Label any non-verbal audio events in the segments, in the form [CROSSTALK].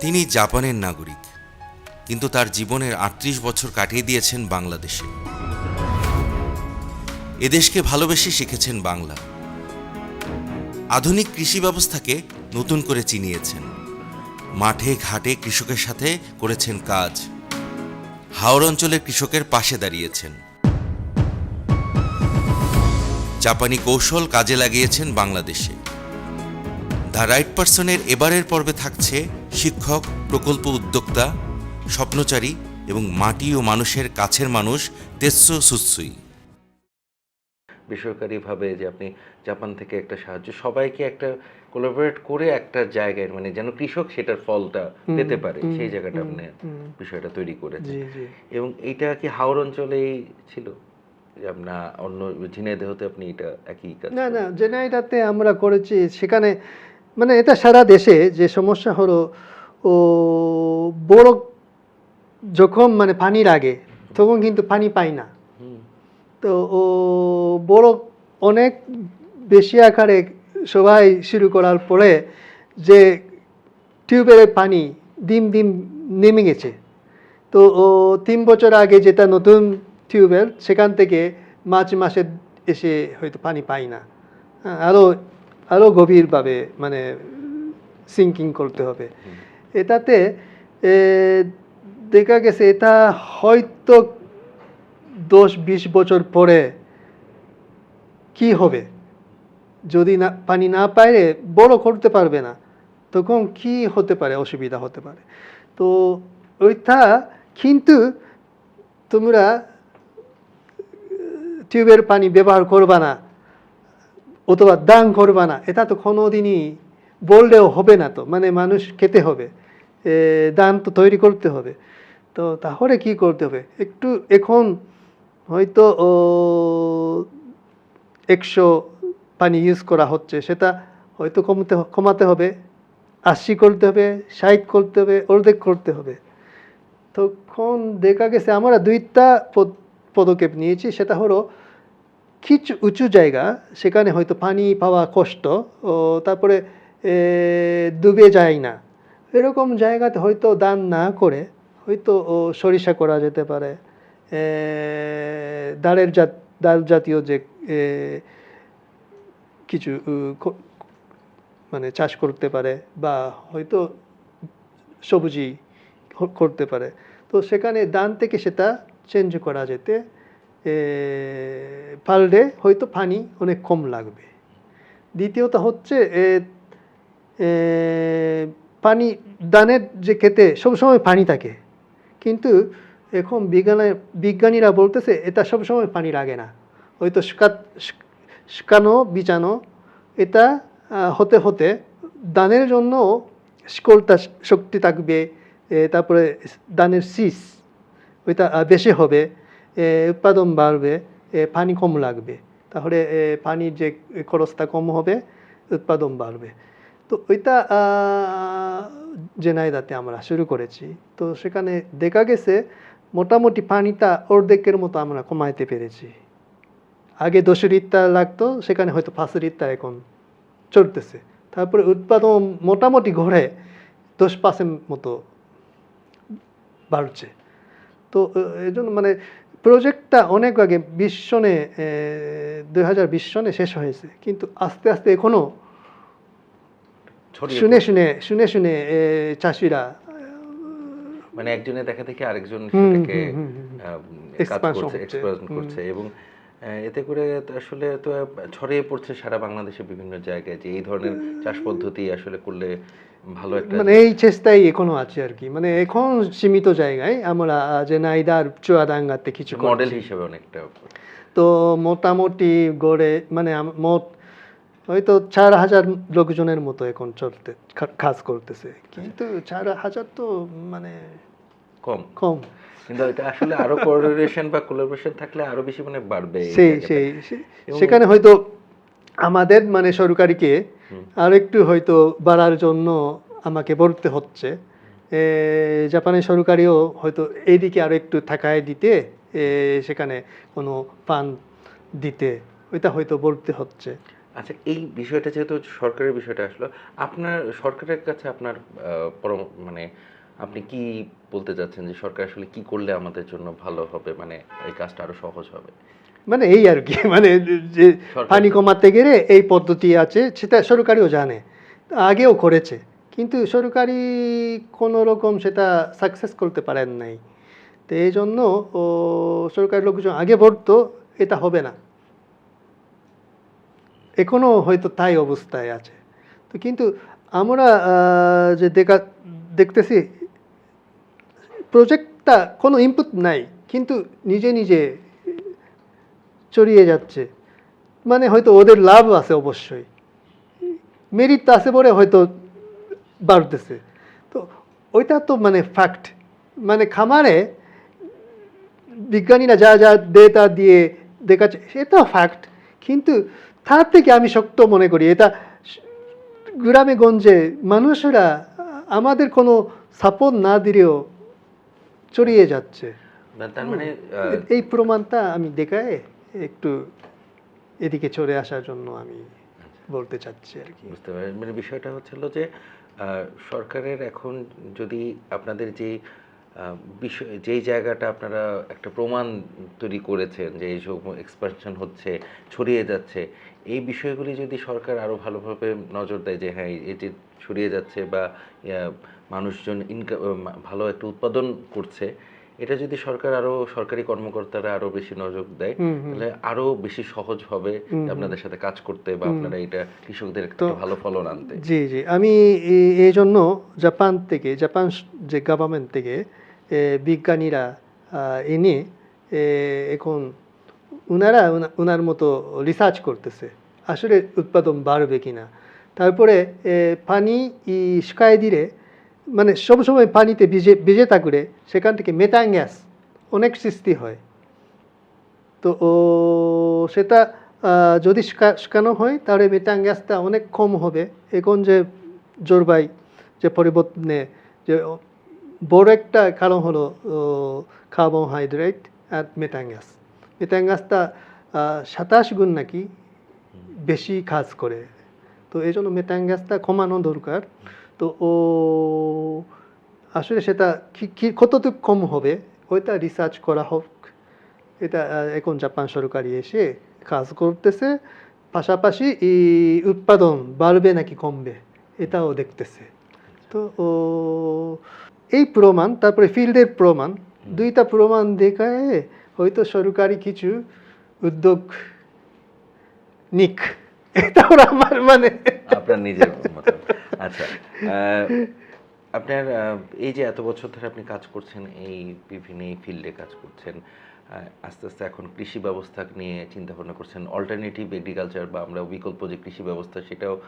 তিনি জাপানের নাগরিক, কিন্তু তার জীবনের আটত্রিশ বছর কাটিয়ে দিয়েছেন বাংলাদেশে। এদেশকে ভালোবেসে শিখেছেন বাংলা। আধুনিক কৃষি ব্যবস্থাকে নতুন করে চিনিয়েছেন। মাঠে, ঘাটে কৃষকের সাথে করেছেন কাজ। হাওড় অঞ্চলের কৃষকের পাশে দাঁড়িয়েছেন। জাপানি কৌশল কাজে লাগিয়েছেন বাংলাদেশে। দ্য রাইট পার্সনের এবারের পর্বে থাকছে শিক্ষক প্রকল্প উদ্যোক্তা স্বপ্নচারী এবং মাটি ও মানুষের কাছের মানুষ তেৎসো সুৎসুই। বেসরকারিভাবে যে আপনি জাপান থেকে একটা সাহায্য সবাইকে একটা কোলাবোরেট করে একটা জায়গায় মানে যেন কৃষক সেটার ফলটা পেতে পারে সেই জায়গাটা আপনি বিষয়টা তৈরি জি এবং এইটা কি হাওড় অঞ্চলেই ছিল? যে আপনার অন্য ঝিনাইদহতে আপনি এটা একই কাজ না না জেনাইটাতে আমরা করেছি সেখানে মানে এটা সারা দেশে যে সমস্যা হলো ও বড় যখন মানে পানি লাগে তখন কিন্তু পানি পাই না। তো ও বড় অনেক বেশি আকারে সবাই শুরু করার পরে যে টিউবের পানি দিন দিন নেমে গেছে। তো ও তিন বছর আগে যেটা নতুন টিউবওয়েল সেখান থেকে মার্চ মাসে এসে হয়তো পানি পাই না। আরও আরও গভীরভাবে মানে সিঙ্কিং করতে হবে। এটাতে দেখা গেছে এটা হয়তো দশ বিশ বছর পরে কি হবে? যদি না পানি না পাইলে বড় করতে পারবে না। তখন কি হতে পারে? অসুবিধা হতে পারে। তো ওইটা কিন্তু তোমরা টিউবের পানি ব্যবহার করবা না। অথবা দান করবা না, এটা তো কোনোদিনই বললেও হবে না তো মানে মানুষ খেতে হবে দান তো তৈরি করতে হবে। তো তাহলে কি করতে হবে? একটু এখন হয়তো একশো পানি ইউজ করা হচ্ছে, সেটা হয়তো কমতে, কমাতে হবে, আশি করতে হবে, ষাট করতে হবে, অর্ধেক করতে হবে। তখন দেখা গেছে আমরা দুইটা পদ- পদক্ষেপ নিয়েছি, সেটা হলো কিছু উঁচু জায়গা সেখানে হয়তো পানি পাওয়া কষ্ট ও তারপরে এ, ডুবে যায় না এরকম জায়গাতে হয়তো দান না করে হয়তো ও সরিষা করা যেতে পারে এ, ডালের জাত ডাল জাতীয় যে এ, কিছু উ, ক- মানে চাষ করতে পারে বা হয়তো সবজি হ- করতে পারে তো সেখানে দান থেকে সেটা চেঞ্জ করা যেতে এ, পারলে হয়তো পানি অনেক কম লাগবে। দ্বিতীয়ত হচ্ছে পানি দানের যে খেতে সবসময় পানি থাকে। কিন্তু এখন বিজ্ঞানে বিজ্ঞানীরা বলতেছে এটা সবসময় পানি লাগে না। হয়তো শুকা- শুকানো বিছানো এটা হতে হতে দানের জন্য শিকড়টা শক্তি থাকবে তারপরে দানের শীষ ওইটা বেশি হবে। উৎপাদন বাড়বে পানি কম লাগবে। তাহলে পানির যে খরচটা কম হবে, উৎপাদন বাড়বে। তো ওইটা জেনাইদাতে আমরা শুরু করেছি। তো সেখানে দেখা গেছে, মোটামুটি পানিটা অর্ধেকের মতো আমরা কমাইতে পেরেছি। আগে দশ লিটার লাগতো, সেখানে হয়তো পাঁচ লিটার এখন চলতেছে। তারপরে উৎপাদন মোটামুটি ঘরে দশ পার্সেন্ট মতো বাড়ছে। তো এই জন্য মানে প্রজেক্টটা অনেক আগে বিশ সনে দুই হাজার বিশ সনে শেষ হয়েছে। কিন্তু আস্তে আস্তে এখনও শুনে শুনে শুনে শুনে চাষিরা মানে একজনের দেখা দেখে আরেকজন সেটাকে কাজ করছে এবং এতে করে আসলে তো ছড়িয়ে পড়ছে সারা বাংলাদেশে বিভিন্ন জায়গায় যে এই ধরনের চাষ পদ্ধতি আসলে করলে ভালো একটা মানে এই চেষ্টাই এখনও আছে আর কি। মানে এখন সীমিত জায়গায় আমরা যে নাইদার চুয়াডাঙ্গাতে কিছু মডেল হিসেবে অনেকটা তো মোটামুটি গড়ে মানে মোট হয়তো চার হাজার লোকজনের মতো এখন চলতে কাজ করতেছে। কিন্তু চার হাজার তো মানে কম। কম। কিন্তু এটা আসলে আরও কোঅর্ডিনেশন বা কোলাবোরেশন থাকলে আরও বেশি মানে বাড়বে সেই সেই সেখানে হয়তো আমাদের মানে সরকারিকে। আর একটু হয়তো বাড়ার জন্য আমাকে বলতে হচ্ছে। জাপানের সরকারিও হয়তো এইদিকে আরও একটু থাকায় দিতে সেখানে কোনো ফান্ড দিতে ওইটা হয়তো বলতে হচ্ছে। আচ্ছা এই বিষয়টা যেহেতু সরকারের বিষয়টা আসলো আপনার সরকারের কাছে আপনার মানে আপনি কি বলতে চাচ্ছেন যে সরকার আসলে কি করলে আমাদের জন্য ভালো হবে? মানে এই কাজটা আরও সহজ হবে? মানে এই আর কি মানে যে পানি কমাতে গেলে এই পদ্ধতি আছে সেটা সরকারিও জানে আগেও করেছে কিন্তু সরকারি কোনো রকম সেটা সাকসেস করতে পারেন নাই। তো এই জন্য ও সরকারি লোকজন আগে বলতো এটা হবে না। এখনও হয়তো তাই অবস্থায় আছে। তো কিন্তু আমরা যে দেখা দেখতেছি প্রজেক্টটা কোনো ইনপুট নাই, কিন্তু নিজে নিজে চড়িয়ে যাচ্ছে। মানে হয়তো ওদের লাভ আছে অবশ্যই। মেরিট আছে বলে হয়তো বাড়তেছে। তো ওইটা তো মানে ফ্যাক্ট মানে খামারে বিজ্ঞানীরা যা যা ডেটা দিয়ে দেখাচ্ছে, সেটা ফ্যাক্ট কিন্তু তার থেকে আমি শক্ত মনে করি, এটা গ্রামে গঞ্জে মানুষেরা আমাদের কোনো সাপোর্ট না দিলেও ছড়িয়ে যাচ্ছে। তার মানে এই প্রমাণটা আমি দেখায় একটু এদিকে চলে আসার জন্য আমি বলতে চাচ্ছি আর কি। বুঝতে পারি মানে বিষয়টা হচ্ছিল যে আহ, সরকারের এখন যদি আপনাদের যে বিষয়, যেই জায়গাটা আপনারা একটা প্রমাণ তৈরি করেছেন যে এইসব এক্সপানশন হচ্ছে, ছড়িয়ে যাচ্ছে, এই বিষয়গুলি যদি সরকার আরও ভালোভাবে নজর দেয় যে হ্যাঁ এটি ছড়িয়ে যাচ্ছে বা মানুষজন ইনকাম ভালো একটা উৎপাদন করছে এটা যদি সরকার আরও সরকারি কর্মকর্তারা আরও বেশি নজর দেয়। তাহলে আরও বেশি সহজ হবে আপনাদের সাথে কাজ করতে বা আপনারা এটা কৃষকদের একটা ভালো ফলন আনতে। জি জি। আমি এই- জন্য জাপান থেকে জাপান যে গভর্নমেন্ট থেকে বিজ্ঞানীরা এনে এখন ওনারা ওনা- ওনার মতো রিসার্চ করতেছে আসলে উৎপাদন বাড়বে কিনা। তারপরে পানি শুকায় দিলে মানে সবসময় পানিতে ভিজে ভিজে থাকলে সেখান থেকে মেথান গ্যাস, অনেক সৃষ্টি হয়। তো ও, সেটা যদি শুকা- শুকানো হয়, তাহলে মেথান গ্যাসটা অনেক কম হবে। এখন যে জলবায়ু যে পরিবর্তনে, যে বড় একটা কারণ হলো কার্বোহাইড্রেট আর মেথান গ্যাস। মেথান গ্যাসটা সাতাশ গুণ নাকি বেশি কাজ করে। তো এই জন্য মেথান গ্যাসটা কমানো দরকার। তো ও আসলে সেটা কি- কি কতটুকু কম হবে ওইটা রিসার্চ করা হোক এটা আহ, এখন জাপান সরকারি এসে কাজ করতেছে পাশাপাশি এই উৎপাদন বাড়বে নাকি কমবে এটাও দেখতেছে তো ও এই প্রমাণ তারপরে ফিল্ডের প্রমাণ দুইটা প্রমাণ দেখায় হয়তো সরকারি কিছু উদ্যোগ নিক এটা ওরা আমার মানে আপনার নিজের মতো আচ্ছা [LAUGHS] আপনার এই যে এত বছর ধরে আপনি কাজ করছেন এই বিভিন্ন এই ফিল্ডে কাজ করছেন আস্তে আস্তে এখন কৃষি ব্যবস্থা নিয়ে চিন্তা ভাবনা করছেন অল্টারনেটিভ এগ্রিকালচার বা আমরা বিকল্প যে কৃষি ব্যবস্থা সেটাও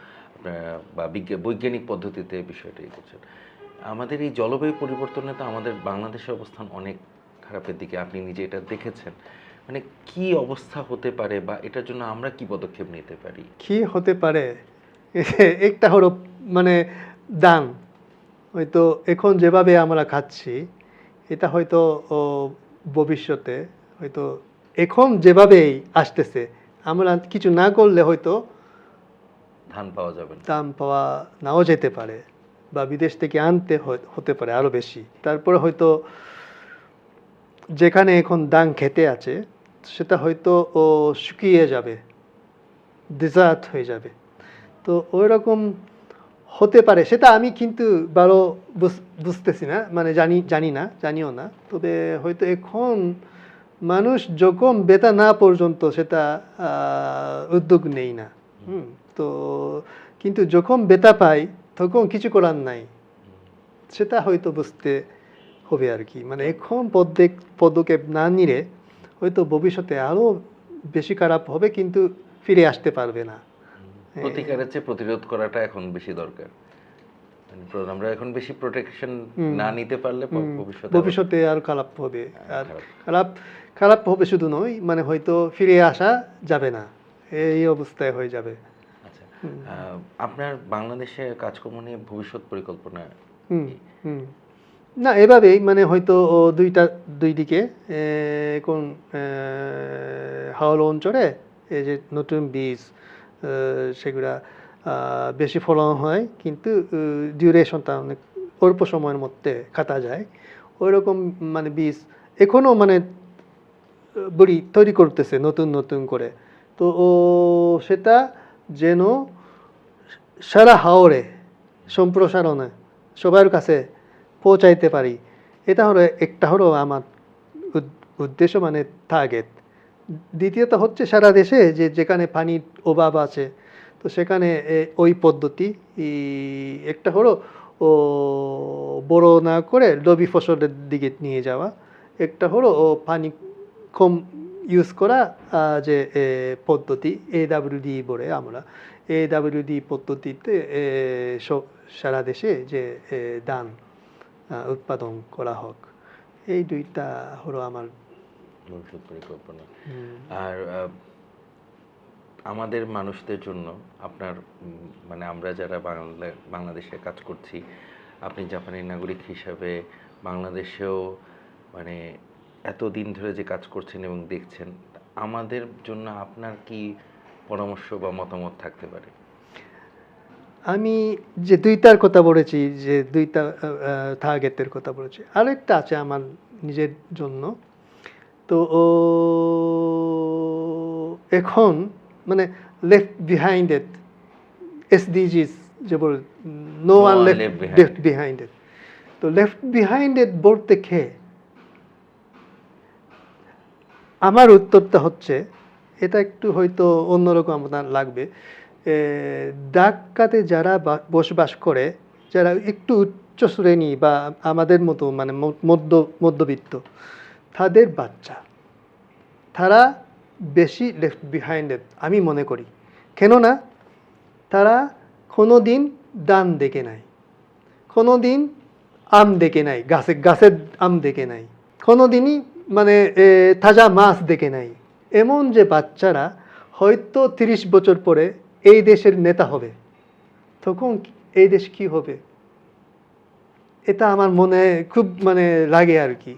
বা বিজ্ঞা- বৈজ্ঞানিক পদ্ধতিতে বিষয়টাই করছেন। আমাদের এই জলবায়ু পরিবর্তনে তো আমাদের বাংলাদেশের অবস্থান অনেক খারাপের দিকে আপনি নিজে এটা দেখেছেন। মানে কি অবস্থা হতে পারে বা এটার জন্য আমরা কি পদক্ষেপ নিতে পারি? কি হতে পারে? একটা হলো মানে দান। হয়তো এখন যেভাবে আমরা খাচ্ছি এটা হয়তো ও, ভবিষ্যতে হয়তো এখন যেভাবেই আসতেছে আমরা কিছু না করলে হয়তো ধান পাওয়া যাবে দাম পাওয়া নাও যেতে পারে বা বিদেশ থেকে আনতে হতে পারে আরও বেশি। তারপরে হয়তো যেখানে এখন দান খেতে আছে সেটা হয়তো ও শুকিয়ে যাবে ডিজার্ট হয়ে যাবে। তো ওই রকম হতে পারে, সেটা আমি কিন্তু ভালো বুঝ- বুঝতেছি না মানে জানি জানি না, জানিও না। তবে হয়তো এখন মানুষ যখন বেতা না পর্যন্ত সেটা উদ্যোগ নেই না। হুম, তো কিন্তু যখন বেতা পাই, তখন কিছু করার নাই। সেটা হয়তো বুঝতে হবে আর কি। মানে এখন পদক্ষেপ পদক্ষেপ না নিলে হয়তো ভবিষ্যতে আরও বেশি খারাপ হবে, কিন্তু ফিরে আসতে পারবে না। প্রতিকারের চেয়ে প্রতিরোধ করাটা এখন বেশি দরকার। মানে আমরা এখন বেশি প্রোটেকশন না নিতে পারলে ভবিষ্যতে ভবিষ্যতে আর খারাপ হবে। আর খারাপ। খারাপ হবে শুধু নয় মানে হয়তো ফিরে আসা যাবে না। এই অবস্থায় হয়ে যাবে। আচ্ছা। আপনার বাংলাদেশে কাজকর্ম নিয়ে ভবিষ্যৎ পরিকল্পনা না এভাবেই মানে হয়তো দুইটা দুই দিকে কোন হাওল অঞ্চলে এই যে নতুন বীজ সেগুলা বেশি ফলন হয়, কিন্তু ডিউরেশনটা অনেক অল্প সময়ের মধ্যে কাটা যায়। ওই রকম মানে বীজ এখনও মানে বড়ি তৈরি করতেছে নতুন নতুন করে। তো ও, সেটা যেন সারা হাওড়ে সম্প্রসারণে সবার কাছে পৌঁছাইতে পারি। এটা হলো, একটা হলো আমার উদ্দেশ্য মানে টার্গেট দ্বিতীয়ত হচ্ছে সারা দেশে যে যেখানে পানির অভাব আছে, তো সেখানে ওই পদ্ধতি একটা হলো, ও বড় না করে রবি ফসলের দিকে নিয়ে যাওয়া, একটা হলো ও পানি কম ইউজ করা যে পদ্ধতি এ ডাব্লিউডি বলে আমরা। এ ডাব্লিউডি পদ্ধতিতে সারা দেশে যে ধান উৎপাদন করা হোক। এই দুইটা হলো আমার ভবিষ্যৎ পরিকল্পনা। আর আমাদের মানুষদের জন্য আপনার মানে আমরা যারা বাংলা বাংলাদেশে কাজ করছি আপনি জাপানি নাগরিক হিসাবে বাংলাদেশেও মানে এতদিন ধরে যে কাজ করছেন এবং দেখছেন আমাদের জন্য আপনার কি পরামর্শ বা মতামত থাকতে পারে? আমি যে দুইটার কথা বলেছি যে দুইটা টার্গেটের কথা বলেছি আরেকটা আছে আমার নিজের জন্য। তো ও এখন মানে লেফট বিহাইন্ড এট এসডিজিস যে বল no one left left behind at তো লেফট বিহাইন্ড এট বলতে খেয়ে আমার উত্তরটা হচ্ছে এটা একটু হয়তো অন্যরকম আপনার লাগবে এ, ডাক্কাতে যারা বসবাস করে যারা একটু উচ্চ শ্রেণি বা আমাদের মতো মানে মধ্য মধ্যবিত্ত তাদের বাচ্চা। তারা বেশি লেফট বিহাইন্ডেড আমি মনে করি। কেননা, তারা কোনো দিন দান দেখে নাই। কোনো দিন আম দেখে নাই, গাছে গাছের আম দেখে নাই। কোনো দিনই মানে তাজা মাছ দেখে নাই। এমন যে বাচ্চারা হয়তো তিরিশ বছর পরে এই দেশের নেতা হবে। তখন এই দেশ কি হবে? এটা আমার মনে খুব মানে লাগে আর কি।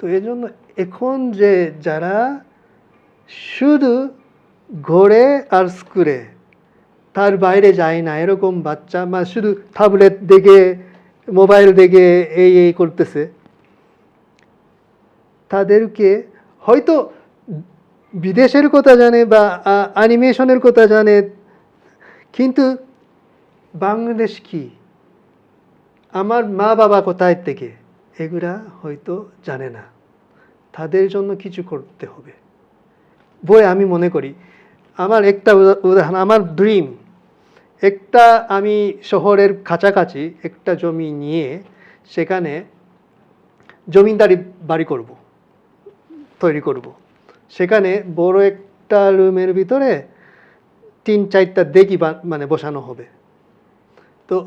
তো এই জন্য এখন যে যারা শুধু ঘোরে আর স্কুলে, তার বাইরে যায় না, এরকম বাচ্চা মা শুধু ট্যাবলেট দেখে মোবাইল দেখে এই এই করতেছে, তাদেরকে হয়তো বিদেশের কথা জানে বা অ্যানিমেশনের কথা জানে, কিন্তু বাংলাদেশ কি? আমার মা বাবা কোথায় থেকে? এগুলা হয়তো জানে না। তাদের জন্য কিছু করতে হবে। বই আমি মনে করি, আমার একটা উদাহরণ, আমার ড্রিম একটা আমি শহরের কাছাকাছি একটা জমি নিয়ে সেখানে জমিদারি বাড়ি করব, তৈরি করব। সেখানে বড় একটা রুমের ভিতরে তিন চারটা বা- মানে বসানো হবে। তো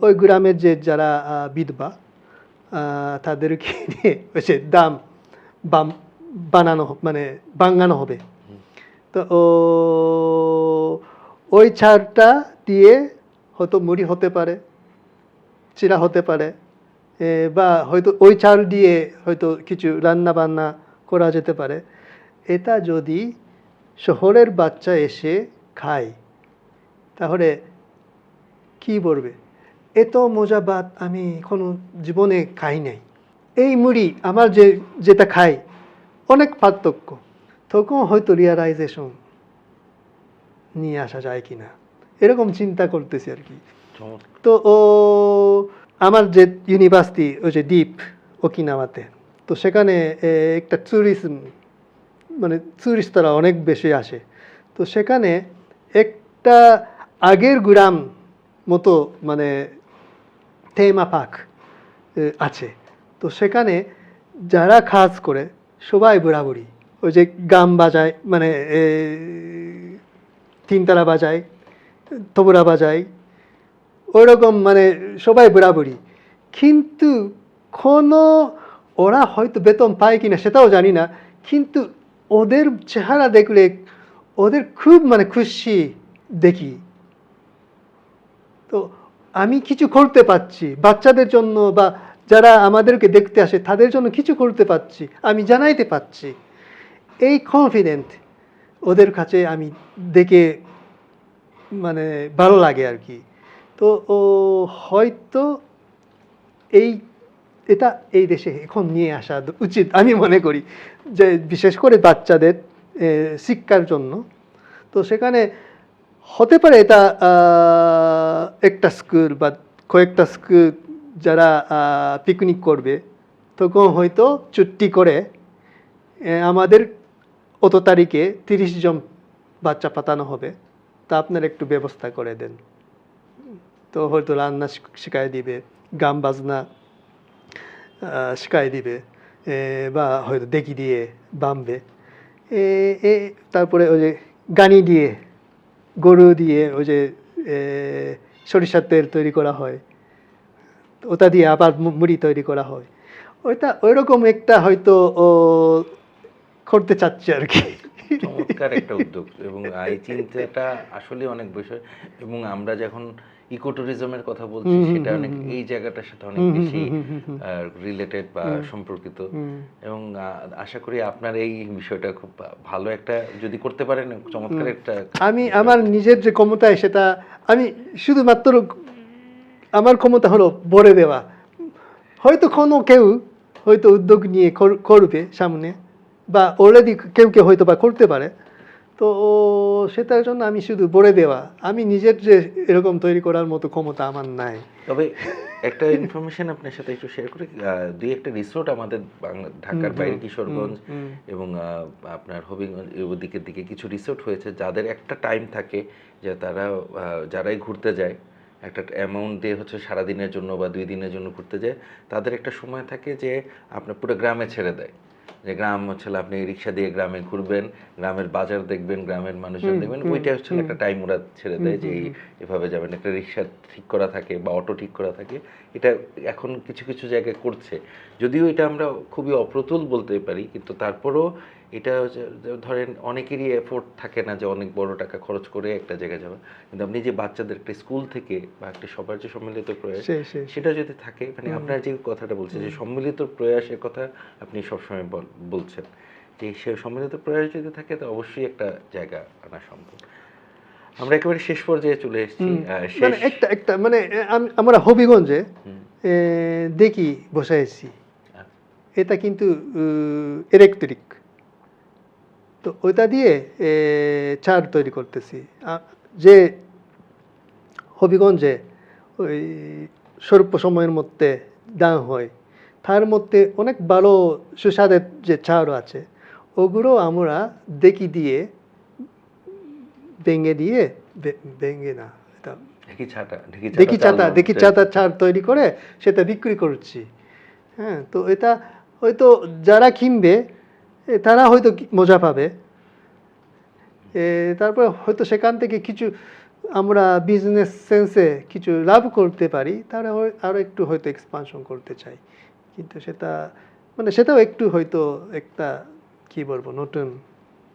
ওই গ্রামের যে যারা বিধবা তাদেরকে নিয়ে ওই দাম বানানো মানে বাঙানো হবে তো ও ওই ছাড়টা দিয়ে হয়তো মুড়ি হতে পারে চিরা হতে পারে বা হয়তো ওই চাল দিয়ে হয়তো কিছু রান্না বান্না করা যেতে পারে এটা যদি শহরের বাচ্চা এসে খায় তাহলে কি বলবে এত মজা ভাত আমি কোনো জীবনে খাই নাই এই মুড়ি আমার যে যেটা খাই অনেক পার্থক্য তখন হয়তো রিয়ালাইজেশন নিয়ে আসা যায় কি না এরকম চিন্তা করতেছি আর কি চমৎকার তো ও আমার যে ইউনিভার্সিটি ওই যে দ্বীপ ওকিনাওয়াতে তো সেখানে এ, একটা ট্যুরিজম মানে ট্যুরিস্টরা অনেক বেশি আসে তো সেখানে একটা আগের গ্রাম মতো মানে থেমা পার্ক আছে। তো সেখানে যারা কাজ করে সবাই বুড়াবুড়ি। ওই যে গাম বাজায় মানে এ, তিনতারা বাজায় তবুরা বাজায় ওরকম মানে সবাই বুড়াবুড়ি। কিন্তু কোনো ওরা হয়তো বেতন পায় কিনা সেটাও জানি না কিন্তু ওদের চেহারা দেখলে ওদের খুব মানে খুশি দেখি। তো আমি কিছু করতে পারছি। বাচ্চাদের জন্য বা যারা আমাদেরকে দেখতে আসে, তাদের জন্য কিছু করতে পারছি। আমি জানাইতে পারছি। এই কনফিডেন্ট ওদের কাছে আমি দেখে মানে ভালো লাগে আর কি। তো ও হয়তো এই, এটা এই দেশে এখন নিয়ে আসা উচিত আমি মনে করি। যে বিশেষ করে বাচ্চাদের শিক্ষার জন্য। তো সেখানে হতে পারে এটা একটা স্কুল বা কয়েকটা স্কুল যারা পিকনিক করবে, তখন হয়তো ছুটি করে আমাদের অত তারিখে তিরিশ জন বাচ্চা পাতানো হবে। তা আপনার একটু ব্যবস্থা করে দেন। তো হয়তো রান্না শিখ- শিখাই দিবে, গান বাজনা শিখাই দিবে বা হয়তো দেখি দিয়ে বামবে। এ তারপরে ওই যে গানি দিয়ে, গরু দিয়ে ওই যে সরিষার তেল তৈরি করা হয়। ওটা দিয়ে আবার মুড়ি তৈরি করা হয়। ওইটা ওই রকম একটা হয়তো ও করতে চাচ্ছে আর কি। চমৎকার একটা উদ্যোগ এবং এই চিন্তাটা আসলে অনেক বিষয় এবং আমরা যখন ইকো ট্যুরিজমের কথা বলছি সেটা অনেক এই জায়গাটার সাথে অনেক বেশি। রিলেটেড বা সম্পর্কিত। এবং আশা করি আপনার এই বিষয়টা খুব ভালো একটা যদি করতে পারেন চমৎকার একটা আমি আমার নিজের যে ক্ষমতায় সেটা আমি শুধুমাত্র আমার ক্ষমতা হলো ভরে দেওয়া। হয়তো কোনো কেউ হয়তো উদ্যোগ নিয়ে করবে সামনে বা অলরেডি কেউ কেউ হয়তো বা করতে পারে। তো সেটার জন্য আমি শুধু বলে দেওয়া। আমি নিজের যে এরকম তৈরি করার মতো ক্ষমতা আমার নাই। তবে একটা ইনফরমেশন আপনার সাথে একটু শেয়ার করি দুই একটা রিসোর্ট আমাদের ঢাকার বাইরে কিশোরগঞ্জ এবং আপনার হবিগঞ্জ ওদিকের দিকে কিছু রিসোর্ট হয়েছে যাদের একটা টাইম থাকে যে তারা যারাই ঘুরতে যায় একটা অ্যামাউন্ট দিয়ে হচ্ছে সারাদিনের জন্য বা দুই দিনের জন্য ঘুরতে যায় তাদের একটা সময় থাকে যে আপনার পুরো গ্রামে ছেড়ে দেয়। যে গ্রাম হচ্ছে আপনি রিক্সা দিয়ে গ্রামে ঘুরবেন গ্রামের বাজার দেখবেন গ্রামের মানুষজন দেখবেন ওইটা হচ্ছে একটা টাইম ওরা ছেড়ে দেয় যে এভাবে যাবেন একটা রিক্সা ঠিক করা থাকে বা অটো ঠিক করা থাকে। এটা এখন কিছু কিছু জায়গায় করছে। যদিও এটা আমরা খুবই অপ্রতুল বলতে পারি কিন্তু তারপরও এটা ধরেন অনেকেরই এফোর্ট থাকে না যে অনেক বড় টাকা খরচ করে একটা জায়গায় যাবে কিন্তু আপনি যে বাচ্চাদের একটা স্কুল থেকে বা একটা সবার যে সম্মিলিত প্রয়াস সেটা যদি থাকে মানে আপনার যে কথাটা বলছেন যে সম্মিলিত প্রয়াসের কথা আপনি সবসময় বল- বলছেন। যে সে সম্মিলিত প্রয়াস যদি থাকে তো অবশ্যই একটা জায়গা আনা সম্ভব। আমরা একেবারে শেষ পর্যায়ে চলে এসেছি। মানে একটা একটা মানে আমরা হবিগঞ্জে দেখি বসাইছি। আচ্ছা। এটা কিন্তু ইলেকট্রিক তো ওইটা দিয়ে চার তৈরি করতেছি। যে হবিগঞ্জে ওই স্বল্প সময়ের মধ্যে দাম হয় তার মধ্যে অনেক ভালো সুস্বাদের যে চাউল আছে ওগুলো আমরা দেখি দিয়ে ভেঙে দিয়ে ভেঙে না এটা দেখি চাতা দেখি চাতা চার তৈরি করে সেটা বিক্রি করছি। হ্যাঁ তো এটা হয়তো যারা কিনবে তারা হয়তো মজা পাবে এ, তারপর হয়তো সেখান থেকে কিছু আমরা বিজনেস সেন্সে কিছু লাভ করতে পারি তারা হয়- আরও একটু হয়তো এক্সপানশন করতে চাই কিন্তু সেটা মানে সেটাও একটু হয়তো একটা কি বলব নতুন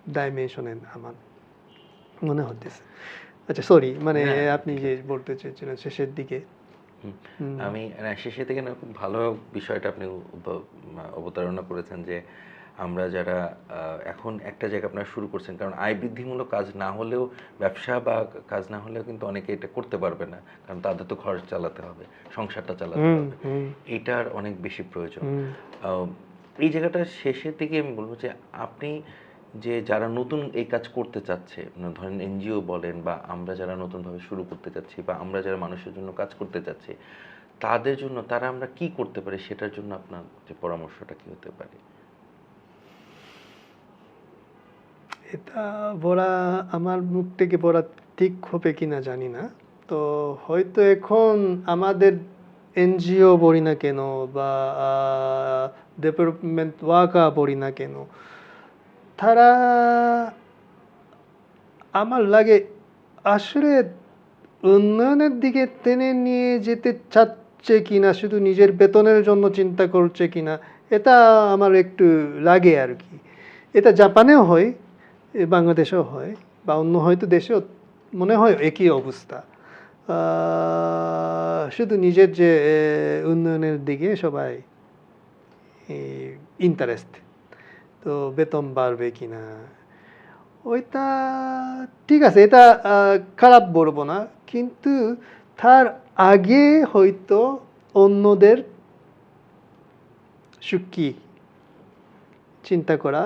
ডাইমেনশনের আমার মনে হতেছে আচ্ছা সরি মানে হ্যাঁ। আপনি যে বলতে চেয়েছিলেন শেষের দিকে। আমি না, শেষে থেকে না খুব ভালো বিষয়টা আপনি অবতারণা করেছেন যে আমরা যারা এখন একটা জায়গা আপনারা শুরু করছেন কারণ আয় বৃদ্ধিমূলক কাজ না হলেও ব্যবসা বা কাজ না হলেও কিন্তু অনেকে এটা করতে পারবে না কারণ তাদের তো খরচ চালাতে হবে সংসারটা চালাতে হবে। এটার অনেক বেশি প্রয়োজন। এই জায়গাটা শেষের দিকে আমি বলব যে আপনি যে যারা নতুন এই কাজ করতে চাচ্ছে মানে ধরেন এনজিও বলেন বা আমরা যারা নতুনভাবে শুরু করতে চাচ্ছি বা আমরা যারা মানুষের জন্য কাজ করতে চাচ্ছি তাদের জন্য তারা আমরা কি করতে পারি সেটার জন্য আপনার যে পরামর্শটা কি হতে পারে? এটা বলা আমার মুখ থেকে বলা ঠিক হবে কিনা জানি না। তো হয়তো এখন আমাদের এনজিও বলি না কেন বা ডেভেলপমেন্ট ওয়ার্কার বলি না কেন? তারা আমার লাগে আসলে উন্নয়নের দিকে টেনে নিয়ে যেতে চাচ্ছে কিনা, শুধু নিজের বেতনের জন্য চিন্তা করছে কিনা, এটা আমার একটু লাগে আর কি। এটা জাপানেও হয় বাংলাদেশেও হয় বা অন্য হয়তো দেশেও মনে হয় একই অবস্থা। শুধু নিজের যে উন্নয়নের দিকে সবাই ইন্টারেস্ট তো বেতন বাড়বে কিনা, ওইটা ঠিক আছে, এটা খারাপ বলব না, কিন্তু তার আগে হয়তো অন্যদের সুখী চিন্তা করা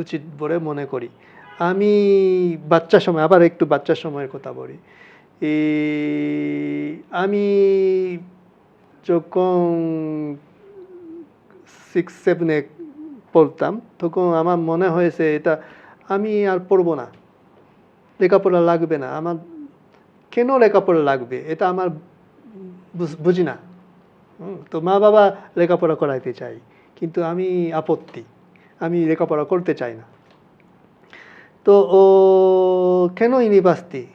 উচিত বলে মনে করি। আমি বাচ্চার সময়, আবার একটু বাচ্চার সময়ের কথা বলি। আমি যখন সিক্স সেভেনে পড়তাম, তখন আমার মনে হয়েছে এটা আমি আর পড়ব না। লেখাপড়া লাগবে না। আমার কেন লেখাপড়া লাগবে? এটা আমার বুঝি না। তো মা বাবা লেখাপড়া করাইতে চাই কিন্তু আমি আপত্তি। আমি লেখাপড়া করতে চাই না। তো, ও, কেন ইউনিভার্সিটি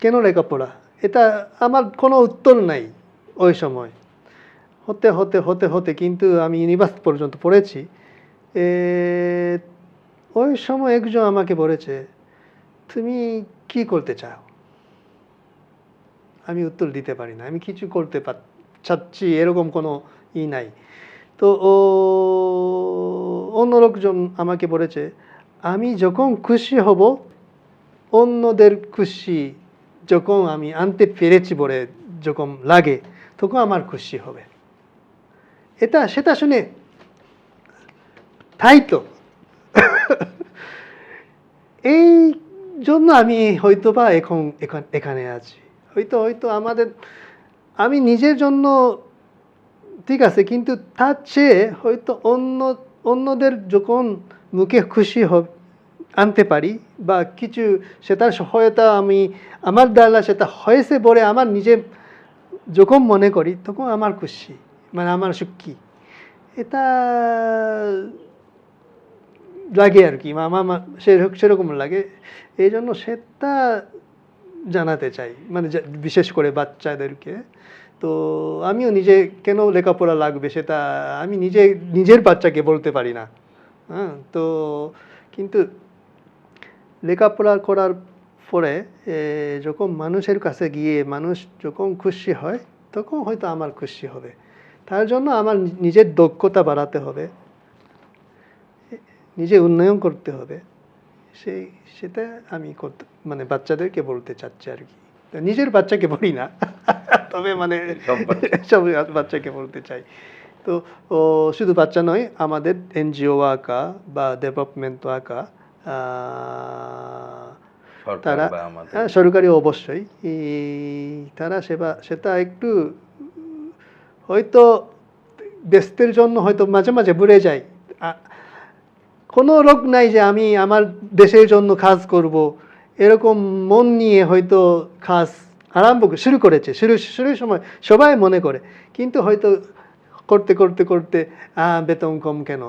কেন লেখাপড়া? এটা আমার কোনো উত্তর নাই ওই সময়। হতে হতে হতে হতে কিন্তু আমি ইউনিভার্সিটি পর্যন্ত পড়েছি। ওই সময় একজন আমাকে বলেছে, তুমি কি করতে চাও? আমি উত্তর দিতে পারি না। আমি কিছু করতে চাচ্ছি, এরকম কোনো ই নাই। তো, ও, অন্য লোকজন আমাকে বলেছে আমি যখন খুশি হব অন্যদের খুশি যখন আমি আনতে পেরেছি বলে যখন লাগে তখন আমার খুশি হবে এটা সেটা শুনে তাই তো এই জন্য আমি হয়তো বা এখন এখন এখানে আছি হয়তো হয়তো আমাদের আমি নিজের জন্য ঠিক আছে কিন্তু তার চেয়ে হয়তো অন্য অন্যদের যখন মুখে খুশি আনতে পারি বা কিছু সেটার সহায়তা আমি আমার দ্বারা সেটা হয়েছে বলে আমার নিজে যখন মনে করি তখন আমার খুশি মানে আমার সুখী। এটা লাগে আর কি, আমার মা- সেরক- সেরকম লাগে। এই জন্য সেটা জানাতে চাই মানে বিশেষ করে বাচ্চাদেরকে। তো আমিও নিজে কেন লেখাপড়া লাগবে সেটা আমি নিজে, নিজের বাচ্চাকে বলতে পারি না। হ্যাঁ তো কিন্তু লেখাপড়া করার পরে যখন মানুষের কাছে গিয়ে মানুষ যখন খুশি হয় তখন হয়তো আমার খুশি হবে। তার জন্য আমার নিজের দক্ষতা বাড়াতে হবে। নিজে উন্নয়ন করতে হবে। সেই সেটা আমি করতে মানে বাচ্চাদেরকে বলতে চাচ্ছি আর কি। নিজের বাচ্চাকে বলি না। [LAUGHS] তবে মানে সব বাচ্চাকে বলতে চাই। তো ও শুধু বাচ্চা নয় আমাদের এনজিও আঁকা বা ডেভেলপমেন্ট আঁকা সরকার তারা বা আমাদের। হ্যাঁ সরকারি অবশ্যই। এই তারা সেবা সেটা একটু হয়তো ব্যস্তের জন্য হয়তো মাঝে মাঝে ভুলে যায়। আ- কোনো লোক নাই যে আমি আমার দেশের জন্য কাজ করব। এরকম মন নিয়ে হয়তো কাজ আরম্ভ করে- শুরু করেছে। শুরু শুরুর সময় সবাই মনে করে। কিন্তু হয়তো করতে করতে করতে বেতন কম কেন?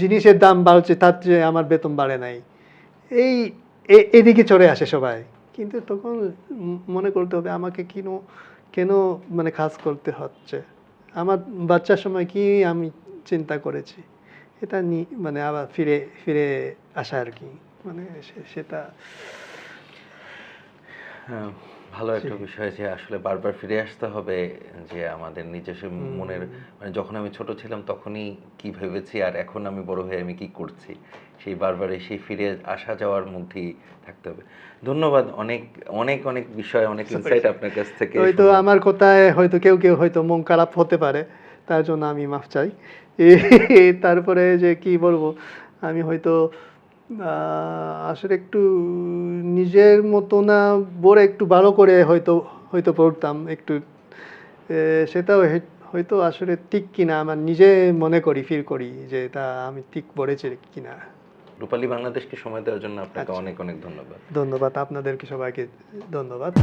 জিনিসের দাম বাড়ছে তার চেয়ে আমার বেতন বাড়ে নাই। এই এদিকে চলে আসে সবাই। কিন্তু তখন মনে করতে হবে আমাকে কেন কেন মানে কাজ করতে হচ্ছে? আমার বাচ্চার সময় কি আমি চিন্তা করেছি? এটা নি মানে আবার ফিরে ফিরে আসা আর কি। মানে সেটা হ্যাঁ, ভালো একটা বিষয় যে আসলে বারবার ফিরে আসতে হবে যে আমাদের নিজস্ব মনের মানে যখন আমি ছোট ছিলাম তখনই কি ভেবেছি আর এখন আমি বড় হয়ে আমি কি করছি? সেই বারবার সেই ফিরে আসা যাওয়ার মধ্যেই থাকতে হবে। ধন্যবাদ অনেক অনেক অনেক বিষয় অনেক ইনসাইট আপনার কাছ থেকে হয়তো আমার কথায় হয়তো কেউ কেউ হয়তো মন খারাপ হতে পারে তার জন্য আমি মাফ চাই। তারপরে যে কি বলব আমি হয়তো আসলে একটু নিজের মতো না বলে একটু ভালো করে হয়তো হয়তো পড়তাম একটু। সেটাও হয়তো আসলে ঠিক কিনা আমার নিজে মনে করি ফিল করি যে এটা আমি ঠিক পড়েছি কিনা। রূপালী বাংলাদেশকে সময় দেওয়ার জন্য আপনাকে আচ্ছা। অনেক অনেক ধন্যবাদ। ধন্যবাদ আপনাদেরকে সবাইকে ধন্যবাদ।